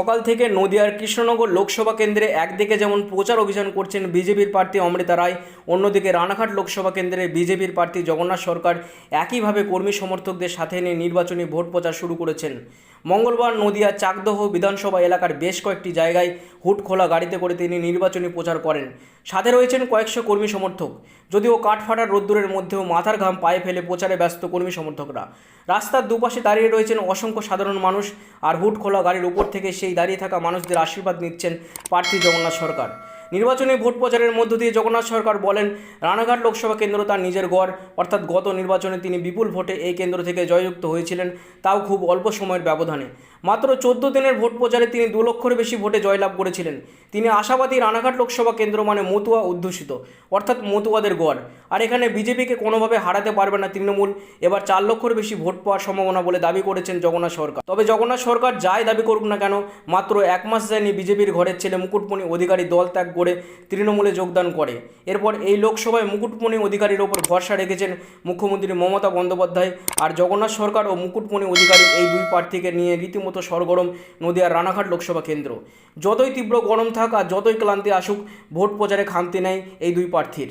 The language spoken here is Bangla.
সকাল থেকে নদিয়ার কৃষ্ণনগর লোকসভা কেন্দ্রে একদিকে যেমন প্রচার অভিযান করছেন বিজেপির প্রার্থী অমৃতা রায়, অন্যদিকে রানাঘাট লোকসভা কেন্দ্রে বিজেপির প্রার্থী জগন্নাথ সরকার একইভাবে কর্মী সমর্থকদের সাথে নিয়ে নির্বাচনী ভোট প্রচার শুরু করেছেন। মঙ্গলবার নদিয়া চাকদহ বিধানসভা এলাকার বেশ কয়েকটি জায়গায় হুট খোলা গাড়িতে করে তিনি নির্বাচনী প্রচার করেন। সাথে রয়েছেন কয়েকশো কর্মী সমর্থক। যদিও কাঠফাটার রোদ্দুরের মধ্যেও মাথার ঘাম পায়ে ফেলে প্রচারে ব্যস্ত কর্মী সমর্থকরা। রাস্তার দুপাশে দাঁড়িয়ে রয়েছেন অসংখ্য সাধারণ মানুষ আর হুট খোলা গাড়ির উপর থেকে সেই দাঁড়িয়ে থাকা মানুষদের আশীর্বাদ নিচ্ছেন প্রার্থী জগন্নাথ সরকার। নির্বাচনী ভোট প্রচারের মধ্য দিয়ে জগন্নাথ সরকার বলেন, রানাঘাট লোকসভা কেন্দ্র তার নিজের গড়। অর্থাৎ গত নির্বাচনে তিনি বিপুল ভোটে এই কেন্দ্র থেকে জয়যুক্ত হয়েছিলেন, তাও খুব অল্প সময়ের ব্যবধানে। মাত্র চোদ্দ দিনের ভোট প্রচারে তিনি দু লক্ষের বেশি ভোটে জয়লাভ করেছিলেন। তিনি আশাবাদী রানাঘাট লোকসভা কেন্দ্র মানে মতুয়া অধ্যুষিত, অর্থাৎ মতুয়াদের গড়। আর এখানে বিজেপিকে কোনোভাবে হারাতে পারবে না তৃণমূল, এবার চার লক্ষের বেশি ভোট পাওয়ার সম্ভাবনা বলে দাবি করেছেন জগন্নাথ সরকার। তবে জগন্নাথ সরকার যাই দাবি করুক না কেন, মাত্র এক মাস যায়নি বিজেপির ঘরের ছেলে মুকুটমণি অধিকারী দল ত্যাগ করে তৃণমূলে যোগদান করে। এরপর এই লোকসভায় মুকুটমণি অধিকারীর ওপর ভরসা রেখেছেন মুখ্যমন্ত্রী মমতা বন্দ্যোপাধ্যায় আর জগন্নাথ সরকার ও মুকুটমণি অধিকারী এই দুই প্রার্থীকে নিয়ে রীতিমতো সরগরম নদিয়ার রানাঘাট লোকসভা কেন্দ্র। যতই তীব্র গরম থাক আর যতই ক্লান্তি আসুক, ভোট প্রচারে খামতি নেয় এই দুই প্রার্থীর।